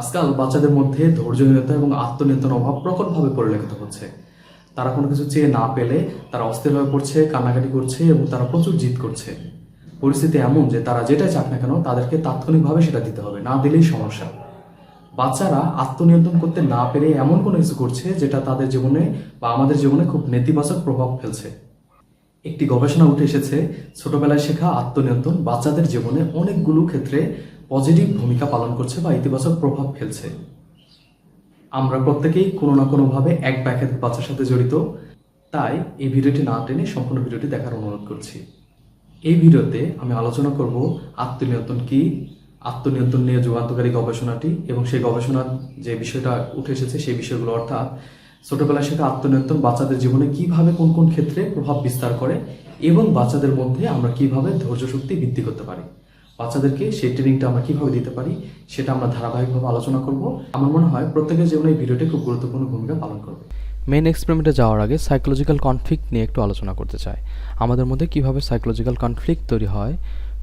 আজকাল বাচ্চাদের মধ্যে ধৈর্যহীনতা এবং আত্মনিয়ন্ত্রণ অভাব প্রকটভাবে পরিলক্ষিত হচ্ছে। তারা কোনো কিছু চেয়ে না পেলে তারা অস্থির হয়ে পড়ছে, কান্নাকাটি করছে এবং তারা প্রচুর জিদ করছে। পরিস্থিতি এমন যে তারা যেটাই চাক না কেন, তাদেরকে তাৎক্ষণিকভাবে সেটা দিতে হবে, না দিলেই সমস্যা। বাচ্চারা আত্মনিয়ন্ত্রণ করতে না পেরে এমন কোনো কিছু করছে যেটা তাদের জীবনে বা আমাদের জীবনে খুব নেতিবাচক প্রভাব ফেলছে। একটি গবেষণা উঠে এসেছে, ছোটবেলায় শেখা আত্মনিয়ন্ত্রণ বাচ্চাদের জীবনে অনেকগুলো ক্ষেত্রে পজিটিভ ভূমিকা পালন করছে বা ইতিবাচক প্রভাব ফেলছে। আমরা প্রত্যেকেই কোনো না কোনোভাবে এক বা বাচ্চার সাথে জড়িত, তাই এই ভিডিওটি না টেনে সম্পূর্ণ ভিডিওটি দেখার অনুরোধ করছি। এই ভিডিওতে আমি আলোচনা করব আত্মনিয়ন্ত্রণ কি, আত্মনিয়ন্ত্রণ নিয়ে যুগান্তকারী গবেষণাটি এবং সেই গবেষণার যে বিষয়টা উঠে এসেছে সেই বিষয়গুলো অর্থাৎ ছোটবেলায় শেখা আত্মনিয়ন্ত্রণ বাচ্চাদের জীবনে কীভাবে কোন কোন ক্ষেত্রে প্রভাব বিস্তার করে এবং বাচ্চাদের মধ্যে আমরা কীভাবে ধৈর্য শক্তি বৃদ্ধি করতে পারি। বাচ্চাদেরকে সেই ট্রেনিংটা আমরা কীভাবে দিতে পারি, সেটা আমরা ধারাবাহিকভাবে আলোচনা করব। আমার মনে হয় প্রত্যেকের জীবনে এই ভিডিওটি খুব গুরুত্বপূর্ণ ভূমিকা পালন করবে। মেন এক্সপেরিমেন্টে যাওয়ার আগে সাইকোলজিক্যাল কনফ্লিক্ট নিয়ে একটু আলোচনা করতে চাই। আমাদের মধ্যে কীভাবে সাইকোলজিক্যাল কনফ্লিক্ট তৈরি হয়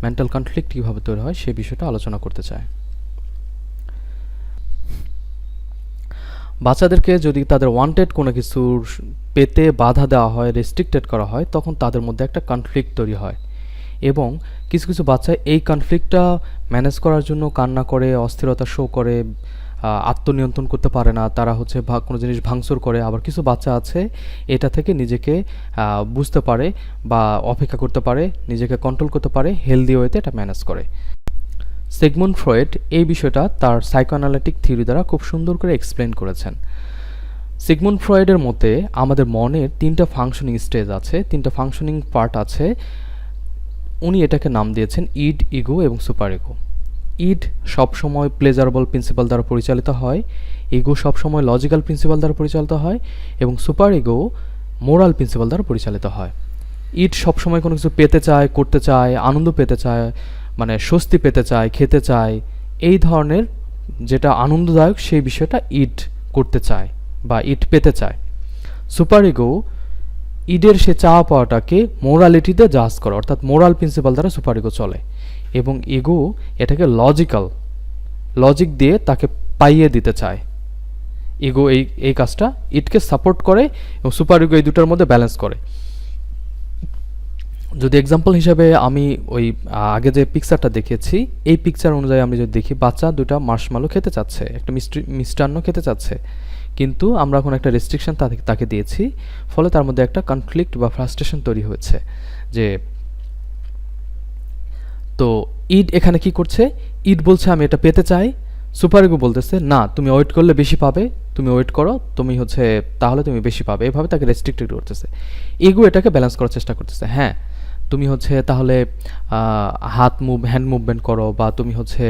মেন্টাল কনফ্লিক্ট কীভাবে তৈরি হয়, সে বিষয়টা আলোচনা করতে চাই। বাচ্চাদেরকে যদি তাদের ওয়ান্টেড কোনো কিছুর পেতে বাধা দেওয়া হয় রেস্ট্রিক্টেড করা হয়, তখন তাদের মধ্যে একটা কনফ্লিক্ট তৈরি হয়। এবং কিছু কিছু বাচ্চা এই কনফ্লিক্টটা ম্যানেজ করার জন্য কান্না করে, অস্থিরতা শো করে আত্মনিয়ন্ত্রণ করতে পারে না, তারা হচ্ছে কোনো জিনিস ভাঙচুর করে। আবার কিছু বাচ্চা আছে, এটা থেকে নিজেকে বুঝতে পারে বা অপেক্ষা করতে পারে, নিজেকে কন্ট্রোল করতে পারে হেলদি ওয়েতে এটা ম্যানেজ করে। সেগমুন্ড ফ্রয়েড এই বিষয়টা তার সাইকোঅ্যানালিটিক থিওরি দ্বারা খুব সুন্দর করে এক্সপ্লেন করেছেন। সিগমুন্ড ফ্রয়েডের মতে আমাদের মনের তিনটা ফাংশনিং স্টেজ আছে, তিনটা ফাংশনিং পার্ট আছে। উনি এটাকে নাম দিয়েছেন ইড ইগো এবং সুপার ইগো। ইড সবসময় প্লেজারেবল প্রিন্সিপাল দ্বারা পরিচালিত হয়, ইগো সবসময় লজিক্যাল প্রিন্সিপাল দ্বারা পরিচালিত হয় এবং সুপার ইগো মোরাল প্রিন্সিপাল দ্বারা পরিচালিত হয়। ইড সবসময় কোনো কিছু পেতে চায়, করতে চায়, আনন্দ পেতে চায় মানে স্বস্তি পেতে চায়, খেতে চায়, এই ধরনের যেটা আনন্দদায়ক সেই বিষয়টা ইট করতে চায় বা ইট পেতে চায়। সুপার ইগো ইডের সে চাওয়া পাওয়াটাকে মোরালিটিতে জাজ করে, অর্থাৎ মোরাল প্রিন্সিপাল দ্বারা সুপার ইগো চলে। এবং ইগো এটাকে লজিক্যাল লজিক দিয়ে তাকে পাইয়ে দিতে চায়। ইগো এই এই কাজটা ইটকে সাপোর্ট করে এবং সুপার ইগো এই দুটার মধ্যে ব্যালেন্স করে। যদি এক্সাম্পল হিসাবে আমি ওই আগে যে পিকচারটা দেখেছি, এই পিকচার অনুযায়ী আমি যদি দেখি, বাচ্চা দুটা মার্শমালো খেতে চাচ্ছে, একটা মিষ্টি, মিষ্টান্ন খেতে চাচ্ছে কিন্তু আমরা এখন একটা রেস্ট্রিকশন তাকে দিয়েছি, ফলে তার মধ্যে একটা কনফ্লিক্ট বা ফ্রাস্ট্রেশন তৈরি হয়েছে, যে তো ইড এখানে কি করছে? ইড বলছে, আমি এটা পেতে চাই। সুপার ইগো বলতেছে, না, তুমি ওয়েট করলে বেশি পাবে, তুমি ওয়েট করো, তুমি হচ্ছে, তাহলে তুমি বেশি পাবে। এভাবে তাকে রেস্ট্রিক্টেড করতেছে। ইগো এটাকে ব্যালেন্স করার চেষ্টা করতেছে। হ্যাঁ তুমি হচ্ছে তাহলে হাত মুভ হ্যান্ড মুভমেন্ট করো বা তুমি হচ্ছে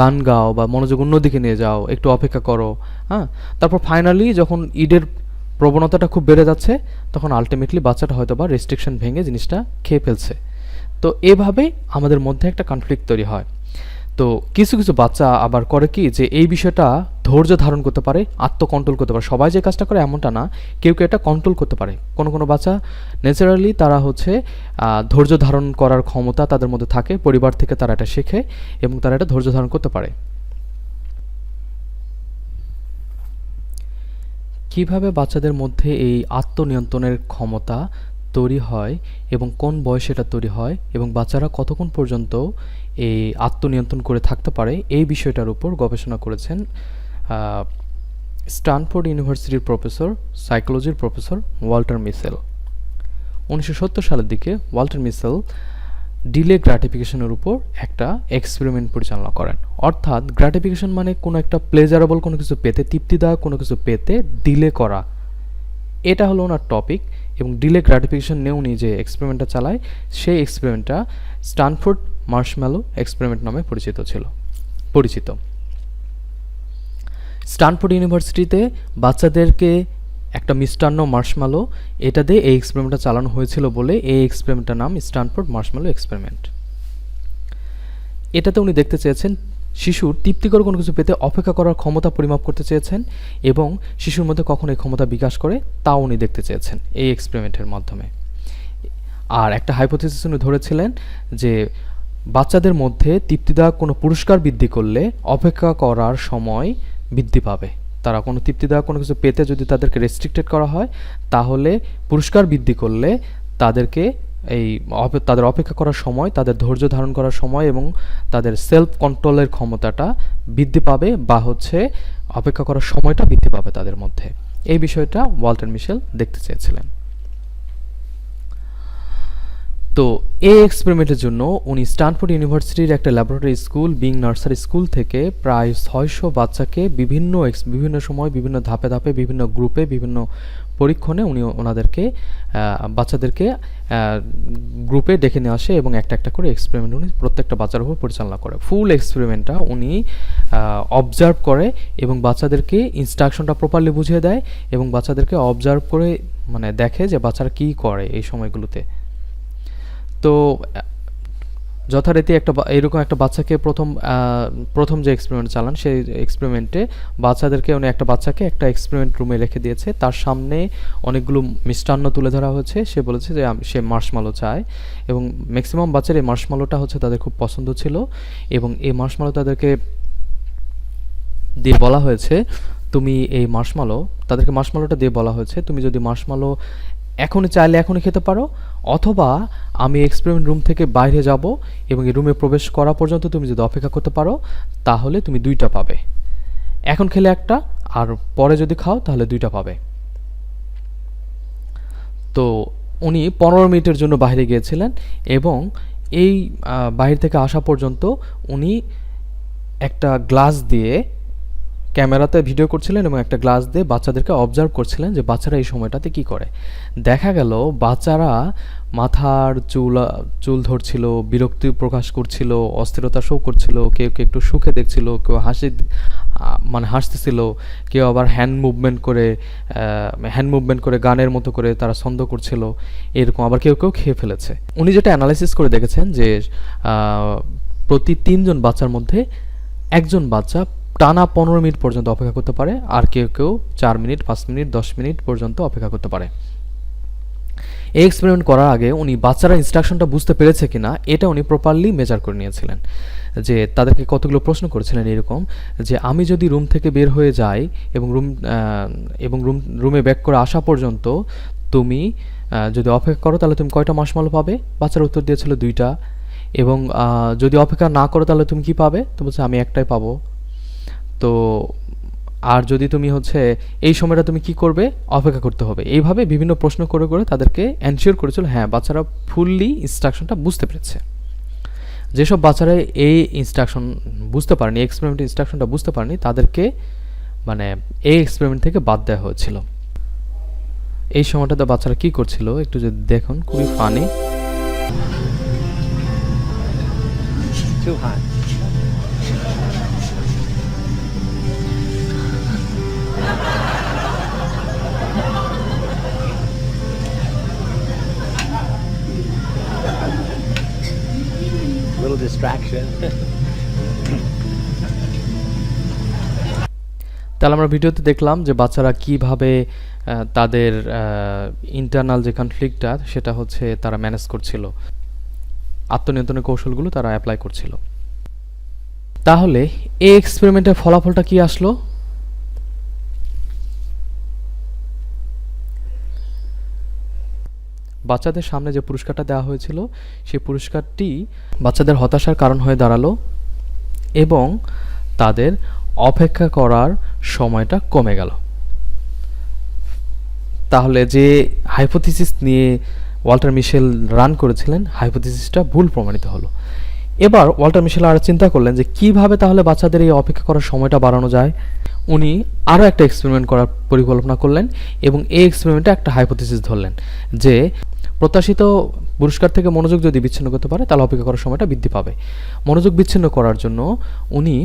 গান গাও বা মনোযোগ অন্যদিকে নিয়ে যাও, একটু অপেক্ষা করো হ্যাঁ? তারপর ফাইনালি যখন ঈদের প্রবণতাটা খুব বেড়ে যাচ্ছে, তখন আলটিমেটলি বাচ্চাটা হয়তো বা রেস্ট্রিকশন ভেঙে জিনিসটা খেয়ে ফেলছে। তো এভাবেই আমাদের মধ্যে একটা কনফ্লিক্ট তৈরি হয়। তো কিছু কিছু বাচ্চা আবার করে কি যে এই বিষয়টা ধৈর্য ধারণ করতে পারে আত্মকন্ট্রোল করতে পারে। সবাই যে কাজটা করে এমনটা না, কেউ কেউ এটা কন্ট্রোল করতে পারে। কোনো কোনো বাচ্চা ন্যাচারালি তারা হচ্ছে ধৈর্য ধারণ করার ক্ষমতা তাদের মধ্যে থাকে, পরিবার থেকে তারা এটা শেখে এবং তারা এটা ধৈর্য ধারণ করতে পারে। কীভাবে বাচ্চাদের মধ্যে এই আত্মনিয়ন্ত্রণের ক্ষমতা তৈরি হয় এবং কোন বয়সে এটা তৈরি হয় এবং বাচ্চারা কতক্ষণ পর্যন্ত এই আত্মনিয়ন্ত্রণ করে থাকতে পারে এই বিষয়টার উপর গবেষণা করেছেন আহ, স্টানফোর্ড ইউনিভার্সিটির প্রফেসর সাইকোলজির প্রফেসর ওয়াল্টার মিসেল। উনিশশো সত্তর সালের দিকে ওয়াল্টার মিসেল ডিলে গ্র্যাটিফিকেশনের উপর একটা এক্সপেরিমেন্ট পরিচালনা করেন। অর্থাৎ গ্র্যাটিফিকেশন মানে কোনো একটা প্লেজারেবল কোনো কিছু পেতে তৃপ্তিদায়ক কোনো কিছু পেতে ডিলে করা। এটা হলো ওনার টপিক এবং ডিলে গ্র্যাটিফিকেশন নিয়ে উনি যে এক্সপেরিমেন্টটা চালায়, সেই এক্সপেরিমেন্টটা স্টানফোর্ড মার্শম্যালো এক্সপেরিমেন্ট নামে পরিচিত ছিল, পরিচিত। স্টানফোর্ড ইউনিভার্সিটিতে বাচ্চাদেরকে একটা মিষ্টান্ন মার্শম্যালো এটা দিয়ে এই এক্সপেরিমেন্টটা চালানো হয়েছিল বলে এই এক্সপেরিমেন্টটার নাম স্টানফোর্ড মার্শম্যালো এক্সপেরিমেন্ট এটাতে উনি দেখতে চেয়েছেন শিশুর তৃপ্তিকর কোনো কিছু পেতে অপেক্ষা করার ক্ষমতা পরিমাপ করতে চেয়েছেন এবং শিশুর মধ্যে কখন এই ক্ষমতা বিকাশ করে তাও উনি দেখতে চেয়েছেন এই এক্সপেরিমেন্টের মাধ্যমে। আর একটা হাইপোথিসিস উনি ধরেছিলেন যে বাচ্চাদের মধ্যে তৃপ্তিদায়ক কোনো পুরস্কার বৃদ্ধি করলে অপেক্ষা করার সময় বৃদ্ধি পাবে। তারা কোনো তৃপ্তিদায়ক কোনো কিছু পেতে যদি তাদেরকে রেস্ট্রিক্টেড করা হয়, তাহলে পুরস্কার বৃদ্ধি করলে তাদেরকে এই তাদের অপেক্ষা করার সময়, তাদের ধৈর্য ধারণ করার সময় এবং তাদের সেলফ কন্ট্রোলের ক্ষমতাটা বৃদ্ধি পাবে বা হচ্ছে অপেক্ষা করার সময়টা বৃদ্ধি পাবে তাদের মধ্যে। এই বিষয়টা ওয়াল্টার মিশেল দেখতে চেয়েছিলেন। তো এই এক্সপেরিমেন্টের জন্য উনি স্টানফোর্ড ইউনিভার্সিটির একটা laboratory school Bing nursery school থেকে প্রায় ছয়শো বাচ্চাকে বিভিন্ন বিভিন্ন সময় বিভিন্ন ধাপে ধাপে বিভিন্ন গ্রুপে বিভিন্ন পরীক্ষণে উনি ওনাদেরকে বাচ্চাদেরকে গ্রুপে ডেকে নিয়ে আসে এবং একটা একটা করে এক্সপেরিমেন্ট উনি প্রত্যেকটা বাচ্চার উপর পরিচালনা করে। ফুল এক্সপেরিমেন্টটা উনি অবজার্ভ করে এবং বাচ্চাদেরকে ইনস্ট্রাকশনটা প্রপারলি বুঝিয়ে দেয় এবং বাচ্চাদেরকে অবজার্ভ করে মানে দেখে যে বাচ্চারা কী করে এই সময়গুলোতে। তো যথারীতি একটা এরকম একটা বাচ্চাকে প্রথম প্রথম যে এক্সপেরিমেন্ট চালান, সেই এক্সপেরিমেন্টে বাচ্চাদেরকে উনি একটা বাচ্চাকে একটা এক্সপেরিমেন্ট রুমে রেখে দিয়েছে। তার সামনে অনেকগুলো মিষ্টান্ন তুলে ধরা হয়েছে। সে বলেছে যে সে মার্শমালো চায় এবং ম্যাক্সিমাম বাচ্চার এই মার্শমালোটা হচ্ছে তাদের খুব পছন্দ ছিল এবং এই মার্শমালো তাদেরকে দিয়ে বলা হয়েছে, তুমি এই মার্শমালো তাদেরকে মার্শমালোটা দিয়ে বলা হয়েছে, তুমি যদি মার্শমালো এখনই চাইলে এখনই খেতে পারো অথবা আমি এক্সপেরিমেন্ট রুম থেকে বাইরে যাব এবং এই রুমে প্রবেশ করা পর্যন্ত তুমি যদি অপেক্ষা করতে পারো, তাহলে তুমি দুইটা পাবে। এখন খেলে একটা, আর পরে যদি খাও, তাহলে দুইটা পাবে। তো উনি পনেরো মিনিটের জন্য বাইরে গিয়েছিলেন এবং এই বাইরে থেকে আসা পর্যন্ত উনি একটা গ্লাস দিয়ে ক্যামেরাতে ভিডিও করছিলেন এবং একটা গ্লাস দিয়ে বাচ্চাদেরকে অবজার্ভ করছিলেন যে বাচ্চারা এই সময়টাতে কি করে। দেখা গেল বাচ্চারা মাথার চুল চুল ধরছিল, বিরক্তি প্রকাশ করছিল, অস্থিরতা শো করছিল, কেউ কেউ একটু সুখে দেখছিল, কেউ হাসি মানে হাসতেছিল, কেউ আবার হ্যান্ড মুভমেন্ট করে হ্যান্ড মুভমেন্ট করে গানের মতো করে তারা ছন্দ করছিল, এরকম আবার কেউ কেউ খেয়ে ফেলেছে। উনি যেটা অ্যানালাইসিস করে দেখেছেন যে প্রতি তিনজন বাচ্চার মধ্যে একজন বাচ্চা টানা পনেরো মিনিট পর্যন্ত অপেক্ষা করতে পারে, আর কেউ কেউ চার মিনিট, পাঁচ মিনিট, দশ মিনিট পর্যন্ত অপেক্ষা করতে পারে। এই এক্সপেরিমেন্ট করার আগে উনি বাচ্চারা ইনস্ট্রাকশনটা বুঝতে পেরেছে কিনা, এটা উনি প্রপারলি মেজার করে নিয়েছিলেন। যে তাদেরকে কতগুলো প্রশ্ন করেছিলেন এরকম, যে আমি যদি রুম থেকে বের হয়ে যাই এবং রুম এবং রুম রুমে ব্যাক করে আসা পর্যন্ত তুমি যদি অপেক্ষা করো তাহলে তুমি কয়টা মাসমালো পাবে? বাচ্চার উত্তর দিয়েছিল দুইটা। এবং যদি অপেক্ষা না করো তাহলে তুমি কি পাবে? তো বলছে, আমি একটাই পাবো। তো আর যদি তুমি হচ্ছে এই সময়টা তুমি কি করবে? অপেক্ষা করতে হবে। এইভাবে বিভিন্ন প্রশ্ন করে করে তাদেরকে অ্যানশিওর করেছিল হ্যাঁ বাচ্চারা ফুললি ইনস্ট্রাকশনটা বুঝতে পেরেছে। যেসব বাচ্চারা এই ইনস্ট্রাকশন বুঝতে পারেনি এক্সপেরিমেন্ট ইনস্ট্রাকশনটা বুঝতে পারেনি, তাদেরকে মানে এই এক্সপেরিমেন্ট থেকে বাদ দেওয়া হয়েছিল। এই সময়টাতে বাচ্চারা কি করছিল? একটু যদি দেখুন, খুবই ফানি distraction. তাহলে আমরা ভিডিওতে দেখলাম যে বাচ্চারা কীভাবে তাদের ইন্টারনাল যে কনফ্লিক্টটা সেটা হচ্ছে তারা ম্যানেজ করছিল। আত্মনিয়ন্ত্রণের কৌশলগুলো তারা অ্যাপ্লাই করছিল। তাহলে এই এক্সপেরিমেন্টের ফলাফলটা কি আসলো? বাচ্চাদের সামনে যে পুরস্কারটা দেওয়া হয়েছিল, সেই পুরস্কারটি বাচ্চাদের হতাশার কারণ হয়ে দাঁড়াল এবং তাদের অপেক্ষা করার সময়টা কমে গেল। তাহলে যে হাইপোথিসিস নিয়ে ওয়াল্টার মিশেল রান করেছিলেন হাইপোথিসিসটা ভুল প্রমাণিত হলো। এবার ওয়াল্টার মিশেল আর চিন্তা করলেন যে কীভাবে তাহলে বাচ্চাদের এই অপেক্ষা করার সময়টা বাড়ানো যায়। উনি আরও একটা এক্সপেরিমেন্ট করার পরিকল্পনা করলেন এবং এই এক্সপেরিমেন্টে একটা হাইপোথিসিস ধরলেন যে প্রত্যাশিত পুরস্কার থেকে মনোযোগ যদি বিচ্ছিন্ন করতে পারে, তাহলে অপেক্ষা করার সময়টা বৃদ্ধি পাবে। মনোযোগ বিচ্ছিন্ন করার জন্য উনি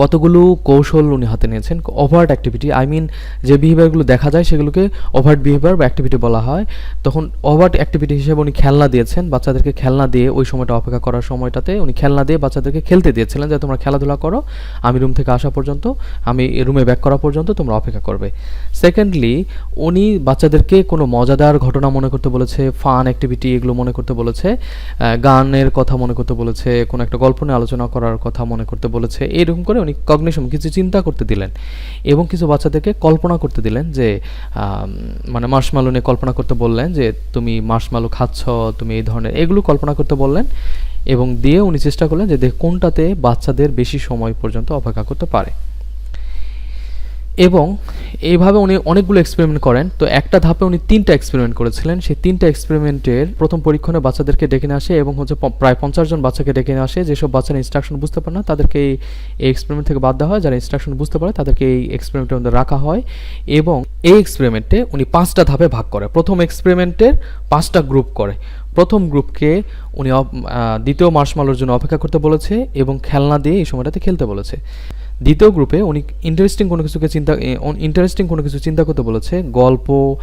কতগুলো কৌশল উনি হাতে নিয়েছেন ওভার্ট অ্যাক্টিভিটি আই মিন যে বিহেভিয়ারগুলো দেখা যায় সেগুলোকে ওভার্ট বিহেভিয়ার বা অ্যাক্টিভিটি বলা হয়। তখন ওভার্ট অ্যাক্টিভিটি হিসেবে উনি খেলনা দিয়েছেন, বাচ্চাদেরকে খেলনা দিয়ে ওই সময়টা অপেক্ষা করার সময়টাতে উনি খেলনা দিয়ে বাচ্চাদেরকে খেলতে দিয়েছিলেন যে, তোমরা খেলাধুলা করো, আমি রুম থেকে আসা পর্যন্ত, আমি রুমে ব্যাক করা পর্যন্ত তোমরা অপেক্ষা করবে। সেকেন্ডলি উনি বাচ্চাদেরকে কোনো মজাদার ঘটনা মনে করতে বলেছে ফান অ্যাক্টিভিটি এগুলো মনে করতে বলেছে গানের কথা মনে করতে বলেছে, কোনো একটা গল্প নিয়ে আলোচনা করার কথা মনে করতে বলেছে, এরকম করে উনি কগনিশন কিছু চিন্তা করতে দিলেন এবং কিছু বাচ্চাদেরকে কল্পনা করতে দিলেন যে মানে মার্শমালো নিয়ে কল্পনা করতে বললেন যে, তুমি মার্শমালো খাচ্ছ, তুমি এই ধরনের, এগুলো কল্পনা করতে বললেন এবং দিয়ে উনি চেষ্টা করলেন যে কোনটাতে বাচ্চাদের বেশি সময় পর্যন্ত অপেক্ষা করতে পারে। এবং এইভাবে উনি অনেকগুলো এক্সপেরিমেন্ট করেন। তো একটা ধাপে উনি তিনটা এক্সপেরিমেন্ট করেছিলেন। সেই তিনটা এক্সপেরিমেন্টের প্রথম পরীক্ষণে বাচ্চাদেরকে ডেকে নিয়ে আসে এবং হচ্ছে প্রায় পঞ্চাশ জন বাচ্চাকে ডেকে নিয়ে আসে। যেসব বাচ্চারা ইনস্ট্রাকশন বুঝতে পারে না, তাদেরকে এই এক্সপেরিমেন্ট থেকে বাদ দেওয়া হয়। যারা ইনস্ট্রাকশন বুঝতে পারে, তাদেরকে এই এক্সপেরিমেন্টের মধ্যে রাখা হয়। এবং এই এক্সপেরিমেন্টে উনি পাঁচটা ধাপে ভাগ করে। প্রথম এক্সপেরিমেন্টের পাঁচটা গ্রুপ করে। প্রথম গ্রুপকে উনি দ্বিতীয় মার্শমালোর জন্য অপেক্ষা করতে বলেছে এবং খেলনা দিয়ে এই সময়টাতে খেলতে বলেছে। দ্বিতীয় গ্রুপে উনি ইন্টারেস্টিং কোনো কিছুকে চিন্তা ইন্টারেস্টিং কোনো কিছু চিন্তা করতে বলেছে। গল্প,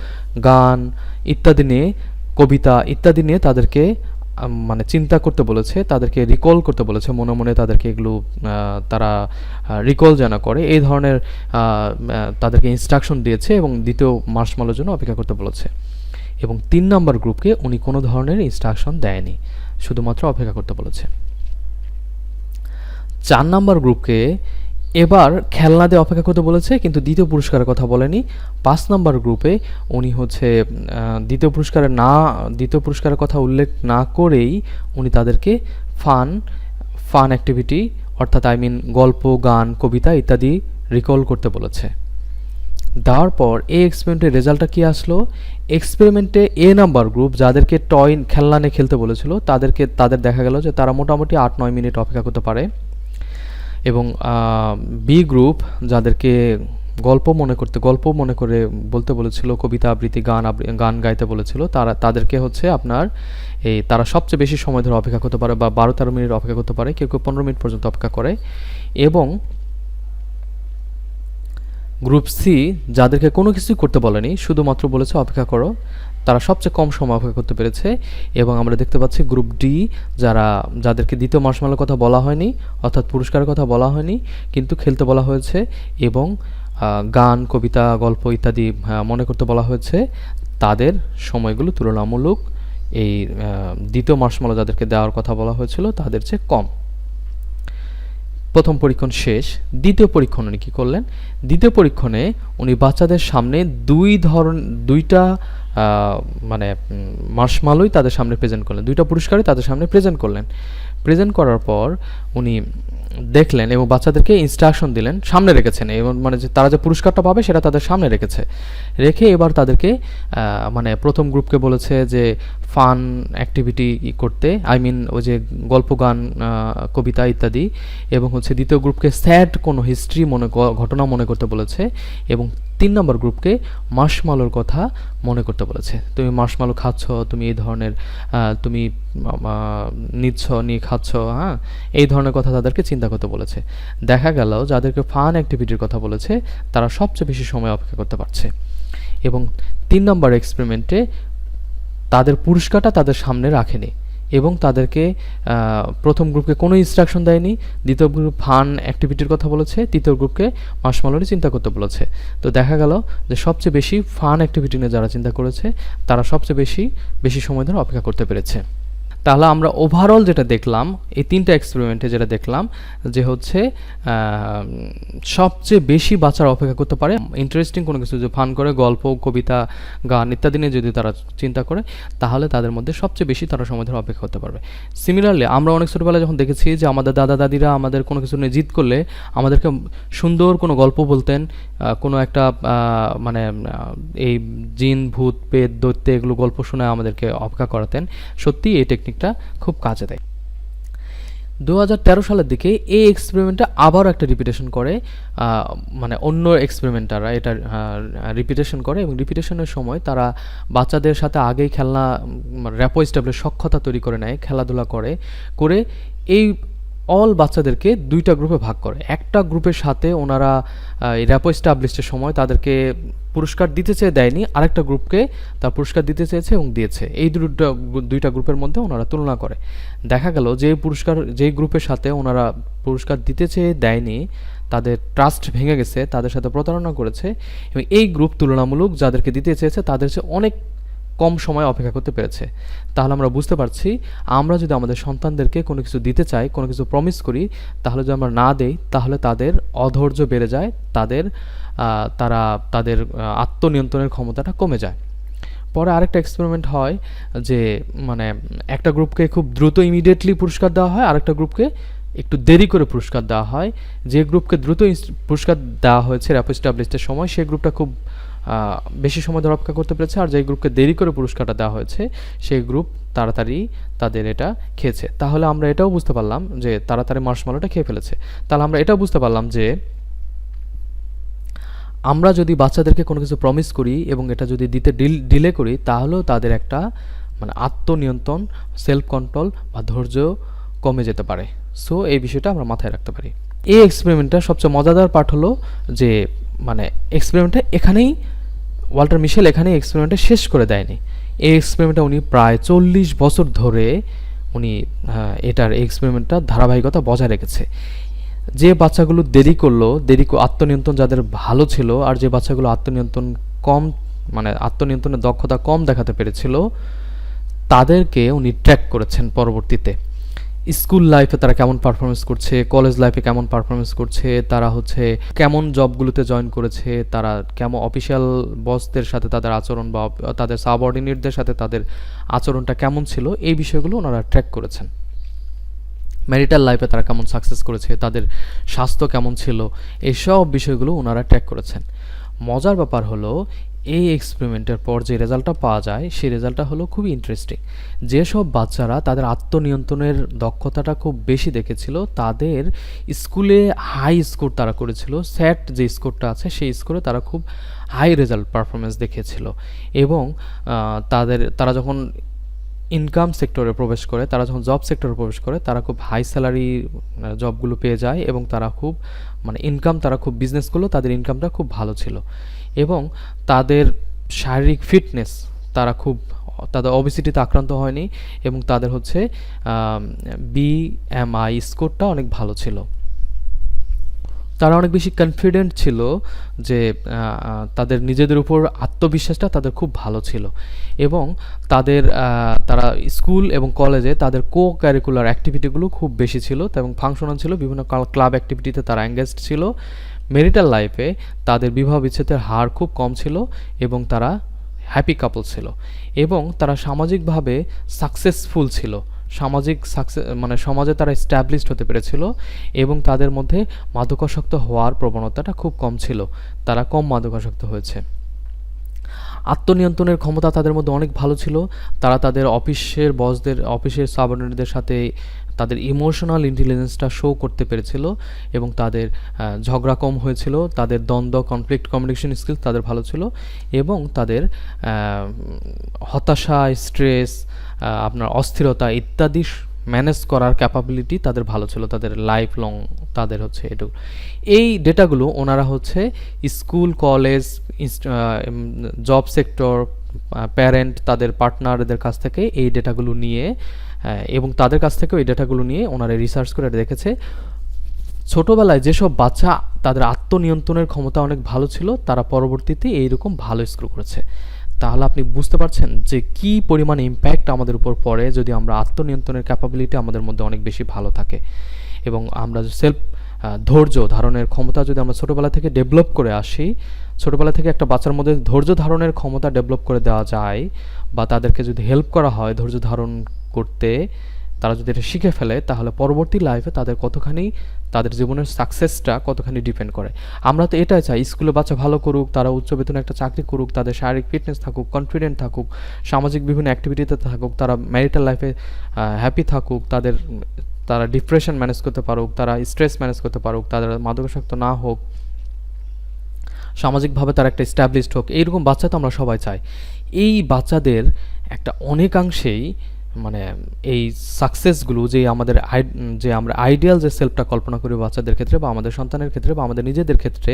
গান ইত্যাদি নিয়ে, কবিতা ইত্যাদি নিয়ে তাদেরকে মানে চিন্তা করতে বলেছে, তাদেরকে রিকল করতে বলেছে। মনে মনে তাদেরকে এগুলো তারা রিকল যেন করে। এই ধরনের তাদেরকে ইনস্ট্রাকশন দিয়েছে এবং দ্বিতীয় মার্শমালোর জন্য অপেক্ষা করতে বলেছে। এবং তিন নম্বর গ্রুপকে উনি কোনো ধরনের ইনস্ট্রাকশন দেয়নি, শুধুমাত্র অপেক্ষা করতে বলেছে। চার নাম্বার গ্রুপকে এবার খেলনা দিয়ে অপেক্ষা করতে বলেছে, কিন্তু দ্বিতীয় পুরস্কারের কথা বলেনি। পাঁচ নাম্বার গ্রুপে উনি হচ্ছে দ্বিতীয় পুরস্কারের না, দ্বিতীয় পুরস্কারের কথা উল্লেখ না করেই উনি তাদেরকে ফান ফান অ্যাক্টিভিটি অর্থাৎ আই মিন গল্প, গান, কবিতা ইত্যাদি রিকল করতে বলেছে। দেওয়ার পর এই এক্সপেরিমেন্টের রেজাল্টটা কী আসলো? এক্সপেরিমেন্টে এ নাম্বার গ্রুপ যাদেরকে টয় খেলনা নিয়ে খেলতে বলেছিল, তাদেরকে, তাদের দেখা গেল যে তারা মোটামুটি আট নয় মিনিট অপেক্ষা করতে পারে। এবং বি গ্রুপ যাদেরকে গল্প মনে করতে, গল্প মনে করে বলতে বলেছিল, কবিতা আবৃত্তি, গান গান গাইতে বলেছিল, তারা, তাদেরকে হচ্ছে আপনার এই তারা সবচেয়ে বেশি সময় ধরে অপেক্ষা করতে পারে বা বারো তেরো মিনিট অপেক্ষা করতে পারে, কেউ কেউ পনেরো মিনিট পর্যন্ত অপেক্ষা করে এবং গ্রুপ সি যাদেরকে কোনো কিছুই করতে বলেনি, শুধুমাত্র বলেছে, অপেক্ষা করো। তারা সবচেয়ে কম সময় অপেক্ষা করতে পেরেছে এবং আমরা দেখতে পাচ্ছি গ্রুপ ডি যারা, যাদেরকে দ্বিতীয় মার্শমালের কথা বলা হয়নি, অর্থাৎ পুরস্কারের কথা বলা হয়নি, কিন্তু খেলতে বলা হয়েছে এবং গান, কবিতা, গল্প ইত্যাদি মনে করতে বলা হয়েছে। তাদের সময়গুলো তুলনামূলক এই দ্বিতীয় মার্শমালা যাদেরকে দেওয়ার কথা বলা হয়েছিল তাদের চেয়ে কম। প্রথম পরীক্ষণ শেষ, দ্বিতীয় পরীক্ষণ উনি কী করলেন? দ্বিতীয় পরীক্ষণে উনি বাচ্চাদের সামনে দুই ধরন, দুইটা মানে মার্শমালোই তাদের সামনে প্রেজেন্ট করলেন, দুইটা পুরস্কারই তাদের সামনে প্রেজেন্ট করলেন। প্রেজেন্ট করার পর উনি দেখলেন এবং বাচ্চাদেরকে ইনস্ট্রাকশন দিলেন, সামনে রেখেছেন এবং মানে যে তারা যে পুরস্কারটা পাবে সেটা তাদের সামনে রেখেছে। রেখে এবার তাদেরকে মানে প্রথম গ্রুপকে বলেছে যে ফান অ্যাক্টিভিটি করতে আই মিন ওই যে গল্প, গান কবিতা ইত্যাদি এবং হচ্ছে দ্বিতীয় গ্রুপকে স্যাড কোনো হিস্ট্রি মনে ঘটনা মনে করতে বলেছে এবং তিন নম্বর গ্রুপকে মার্শমালোর কথা মনে করতে বলেছে। তুমি মার্শমালো খাচ্ছ, তুমি এই ধরনের তুমি নিচ্ছ, নিয়ে খাচ্ছ হ্যাঁ? এই ধরনের কথা তাদেরকে চিন্তা করতে বলেছে। দেখা গেল যাদেরকে ফান অ্যাক্টিভিটির কথা বলেছে, তারা সবচেয়ে বেশি সময় অপেক্ষা করতে পারছে। এবং তিন নম্বর এক্সপেরিমেন্টে তাদের পুরস্কারটা তাদের সামনে রাখেনি। এবং তাদেরকে প্রথম গ্রুপকে কোনো ইনস্ট্রাকশন দেয়নি, দ্বিতীয় গ্রুপ ফান অ্যাক্টিভিটির কথা বলেছে, তৃতীয় গ্রুপকে মাসমালোরি চিন্তা করতে বলেছে। তো দেখা গেল যে সবচেয়ে বেশি ফান অ্যাক্টিভিটি নিয়ে যারা চিন্তা করেছে, তারা সবচেয়ে বেশি বেশি সময় ধরে অপেক্ষা করতে পেরেছে। তাহলে আমরা ওভারঅল যেটা দেখলাম, এই তিনটা এক্সপেরিমেন্টে যেটা দেখলাম, যে হচ্ছে সবচেয়ে বেশি বাচ্চারা অপেক্ষা করতে পারে ইন্টারেস্টিং কোনো কিছু, যে ফান করে গল্প, কবিতা, গান ইত্যাদি নিয়ে যদি তারা চিন্তা করে, তাহলে তাদের মধ্যে সবচেয়ে বেশি তারা সময় ধরে অপেক্ষা করতে পারবে। সিমিলারলি আমরা অনেক ছোটোবেলায় যখন দেখেছি যে আমাদের দাদা দাদিরা আমাদের কোনো কিছু নিয়ে জিত করলে, আমাদেরকে সুন্দর কোনো গল্প বলতেন কোনো একটা মানে এই জিন, ভূত পেট দৈত্য এগুলো গল্প শুনে আমাদেরকে অপেক্ষা করাতেন। সত্যি এই টেকনিকটা খুব কাজে দেয়। দু হাজার তেরো সালের দিকে এই এক্সপেরিমেন্টটা আবারও একটা রিপিটেশন করে মানে অন্য এক্সপেরিমেন্টাররা এটা রিপিটেশন করে এবং রিপিটেশনের সময় তারা বাচ্চাদের সাথে আগেই খেলনা র্যাপো স্টাবলের সক্ষতা তৈরি করে নেয়, খেলাধুলা করে করে এই অল বাচ্চাদেরকে দুইটা গ্রুপে ভাগ করে। একটা গ্রুপের সাথে ওনারা এই র্যাপো স্টাবলিশের সময় তাদেরকে পুরস্কার দিতে চেয়ে দেয়নি, আরেকটা গ্রুপকে তার পুরস্কার দিতে চেয়েছে এবং দিয়েছে। এই দুটো দুইটা গ্রুপের মধ্যে ওনারা তুলনা করে। দেখা গেল যে পুরস্কার যেই গ্রুপের সাথে ওনারা পুরস্কার দিতে চেয়ে দেয়নি, তাদের ট্রাস্ট ভেঙে গেছে, তাদের সাথে প্রতারণা করেছে এবং এই গ্রুপ তুলনামূলক যাদেরকে দিতে চেয়েছে, তাদের চেয়ে অনেক কম সময় অপেক্ষা করতে পেরেছে। তাহলে আমরা বুঝতে পারছি, আমরা যদি আমাদের সন্তানদেরকে কোনো কিছু দিতে চাই, কোনো কিছু প্রমিস করি, তাহলে যদি আমরা না দেই, তাহলে তাদের অধৈর্য বেড়ে যায়, তাদের তারা তাদের আত্মনিয়ন্ত্রণের ক্ষমতাটা কমে যায়। পরে আরেকটা এক্সপেরিমেন্ট হয় যে মানে একটা গ্রুপকে খুব দ্রুত ইমিডিয়েটলি পুরস্কার দেওয়া হয়, আরেকটা গ্রুপকে একটু দেরি করে পুরস্কার দেওয়া হয়। যে গ্রুপকে দ্রুত পুরস্কার দেওয়া হয়েছে র্যাপো স্টাবলিশডের সময়, সেই গ্রুপটা খুব বেশি সময় ধরে অপেক্ষা করতে পেরেছে। আর যে গ্রুপকে দেরি করে পুরস্কারটা দেওয়া হয়েছে, সেই গ্রুপ তাড়াতাড়ি তাদের এটা খেয়েছে। তাহলে আমরা এটাও বুঝতে পারলাম যে তাড়াতাড়ি মার্শমালোটা খেয়ে ফেলেছে। তাহলে আমরা এটাও বুঝতে পারলাম যে আমরা যদি বাচ্চাদেরকে কোনো কিছু প্রমিস করি এবং এটা যদি দিতে ডিল ডিলে করি, তাহলেও তাদের একটা মানে আত্মনিয়ন্ত্রণ সেলফ কন্ট্রোল বা ধৈর্য কমে যেতে পারে। সো এই বিষয়টা আমরা মাথায় রাখতে পারি। এই এক্সপেরিমেন্টটা সবচেয়ে মজাদার পার্ট হলো যে মানে এক্সপেরিমেন্টটা এখানেই ওয়াল্টার মিশেল এখানে এক্সপেরিমেন্টটা শেষ করে দেয়নি। এই এক্সপেরিমেন্টটা উনি প্রায় চল্লিশ বছর ধরে উনি এটার এক্সপেরিমেন্টটা ধারাবাহিকতা বজায় রেখেছে। যে বাচ্চাগুলো দেরি করল, দেরি আত্মনিয়ন্ত্রণ যাদের ভালো ছিল, আর যে বাচ্চাগুলো আত্মনিয়ন্ত্রণ কম মানে আত্মনিয়ন্ত্রণের দক্ষতা কম দেখাতে পেরেছিল, তাদেরকে উনি ট্র্যাক করেছেন পরবর্তীতে। স্কুল লাইফে তারা কেমন পারফরমেন্স করছে কলেজ লাইফে কেমন পারফরমেন্স করছে, তারা হচ্ছে কেমন জবগুলোতে জয়েন করেছে, তারা কেমন অফিসিয়াল বসদের সাথে তাদের আচরণ বা তাদের সাবঅর্ডিনেটদের সাথে তাদের আচরণটা কেমন ছিল, এই বিষয়গুলো ওনারা ট্র্যাক করেছেন। ম্যারিটাল লাইফে তারা কেমন সাকসেস করেছে, তাদের স্বাস্থ্য কেমন ছিল এইসব বিষয়গুলো ওনারা ট্র্যাক করেছেন। মজার ব্যাপার হলো এই এক্সপেরিমেন্টের পর যে রেজাল্টটা পাওয়া যায়, সেই রেজাল্টটা হলো খুবই ইন্টারেস্টিং যেসব বাচ্চারা তাদের আত্মনিয়ন্ত্রণের দক্ষতাটা খুব বেশি দেখেছিল, তাদের স্কুলে হাই স্কোর তারা করেছিল স্যাট যে স্কোরটা আছে, সেই স্কোরে তারা খুব হাই রেজাল্ট পারফরমেন্স দেখিয়েছিল এবং তাদের, তারা যখন ইনকাম সেক্টরে প্রবেশ করে, তারা যখন জব সেক্টরে প্রবেশ করে, তারা খুব হাই স্যালারি জবগুলো পেয়ে যায় এবং তারা খুব মানে ইনকাম তারা খুব বিজনেস করলেও তাদের ইনকামটা খুব ভালো ছিল। এবং তাদের শারীরিক ফিটনেস, তারা খুব, তাদের অবিসিটিতে আক্রান্ত হয়নি এবং তাদের হচ্ছে বিএমআই স্কোরটা অনেক ভালো ছিল। তারা অনেক বেশি কনফিডেন্ট ছিল যে তাদের নিজেদের উপর আত্মবিশ্বাসটা তাদের খুব ভালো ছিল এবং তাদের তারা স্কুল এবং কলেজে তাদের কো ক্যারিকুলার অ্যাক্টিভিটিগুলো খুব বেশি ছিল এবং ফাংশনাল ছিল, বিভিন্ন ক্লাব অ্যাক্টিভিটিতে তারা এঙ্গেজড ছিল মেরিটাল লাইফে তাদের বিবাহ বিচ্ছেদের হার খুব কম ছিল এবং তারা হ্যাপি কাপল ছিল এবং তারা সামাজিকভাবে সাকসেসফুল ছিল। সামাজিক সাকসেস মানে সমাজে তারা এস্টাবলিশড হতে পেরেছিল এবং তাদের মধ্যে মাদকাসক্ত হওয়ার প্রবণতাটা খুব কম ছিল। তারা কম মাদকাসক্ত হয়েছে। আত্মনিয়ন্ত্রণের ক্ষমতা তাদের মধ্যে অনেক ভালো ছিল। তারা তাদের অফিসের বসদের অফিসের সাবঅর্ডিনেটদের সাথে তাদের ইমোশনাল ইন্টেলিজেন্সটা শো করতে পেরেছিল এবং তাদের ঝগড়া কম হয়েছিল, তাদের দ্বন্দ্ব কনফ্লিক্ট কমিউনিকেশন স্কিল তাদের ভালো ছিল এবং তাদের হতাশা স্ট্রেস আপনার অস্থিরতা ইত্যাদি ম্যানেজ করার ক্যাপাবিলিটি তাদের ভালো ছিল, তাদের লাইফ লং তাদের হচ্ছে এটু এই ডেটাগুলো ওনারা হচ্ছে school college job sector parent তাদের পার্টনারদের কাছ থেকে এই ডেটাগুলো নিয়ে এবং তাদের কাছ থেকেও এই ডেটাগুলো নিয়ে ওনারা রিসার্চ করে দেখেছে। ছোটোবেলায় যেসব বাচ্চা তাদের আত্মনিয়ন্ত্রণের ক্ষমতা অনেক ভালো ছিল, তারা পরবর্তীতে এইরকম ভালো স্কোর করেছে। তাহলে আপনি বুঝতে পারছেন যে কি পরিমাণ ইম্প্যাক্ট আমাদের উপর পড়ে যদি আমরা আত্মনিয়ন্ত্রণের ক্যাপাবিলিটি আমাদের মধ্যে অনেক বেশি ভালো থাকে। এবং আমরা সেলফ ধৈর্য ধারণের ক্ষমতা যদি আমরা ছোটোবেলা থেকে ডেভেলপ করে আসি, ছোটোবেলা থেকে একটা বাচ্চার মধ্যে ধৈর্য ধারণের ক্ষমতা ডেভেলপ করে দেওয়া যায় বা তাদেরকে যদি হেল্প করা হয়, ধৈর্য ধারণ করতে তারা যদি এটা শিখে ফেলে, তাহলে পরবর্তী লাইফে তাদের কতখানি তাদের জীবনের সাকসেসটা কতখানি ডিপেন্ড করে। আমরা তো এটাই চাই স্কুলে বাচ্চা ভালো করুক, তারা উচ্চ বেতনে একটা চাকরি করুক, তাদের শারীরিক ফিটনেস থাকুক কনফিডেন্ট থাকুক, সামাজিক বিভিন্ন অ্যাক্টিভিটিতে থাকুক, তারা ম্যারিটাল লাইফে হ্যাপি থাকুক, তাদের, তারা ডিপ্রেশন ম্যানেজ করতে পারুক, তারা স্ট্রেস ম্যানেজ করতে পারুক, তাদের মাদকাসক্ত না হোক, সামাজিকভাবে তারা একটা এস্টাবলিশড হোক, এইরকম বাচ্চা তো আমরা সবাই চাই। এই বাচ্চাদের একটা অনেকাংশেই মানে এই সাকসেসগুলো যে আমাদের যে আমরা আইডিয়াল যে সেলফটা কল্পনা করি বাচ্চাদের ক্ষেত্রে বা আমাদের সন্তানের ক্ষেত্রে বা আমাদের নিজেদের ক্ষেত্রে,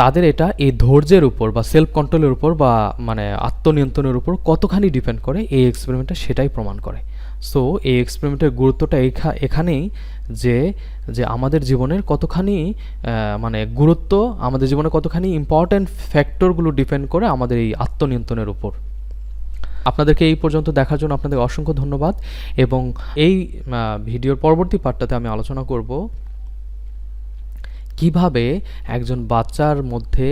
তাদের এটা এই ধৈর্যের উপর বা সেলফ কন্ট্রোলের উপর বা মানে আত্মনিয়ন্ত্রণের উপর কতখানি ডিপেন্ড করে, এই এক্সপেরিমেন্টটা সেটাই প্রমাণ করে। সো এই এক্সপেরিমেন্টের গুরুত্বটা এখানেই যে যে আমাদের জীবনের কতখানি মানে গুরুত্ব, আমাদের জীবনে কতখানি ইম্পর্ট্যান্ট ফ্যাক্টরগুলো ডিপেন্ড করে আমাদের এই আত্মনিয়ন্ত্রণের উপর। আপনাদেরকে এই পর্যন্ত দেখার জন্য আপনাদের অসংখ্য ধন্যবাদ এবং এই ভিডিওর পরবর্তী পার্টটাতে আমি আলোচনা করব কীভাবে একজন বাচ্চার মধ্যে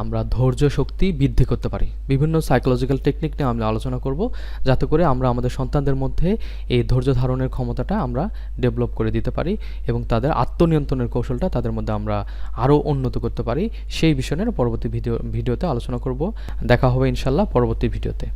আমরা ধৈর্য শক্তি বৃদ্ধি করতে পারি। বিভিন্ন সাইকোলজিক্যাল টেকনিক নিয়ে আমরা আলোচনা করব যাতে করে আমরা আমাদের সন্তানদের মধ্যে এই ধৈর্য ধারণের ক্ষমতাটা আমরা ডেভেলপ করে দিতে পারি এবং তাদের আত্মনিয়ন্ত্রণের কৌশলটা তাদের মধ্যে আমরা আরও উন্নত করতে পারি। সেই বিষয়ে পরবর্তী ভিডিও, ভিডিওতে আলোচনা করব। দেখা হবে ইনশাল্লাহ পরবর্তী ভিডিওতে।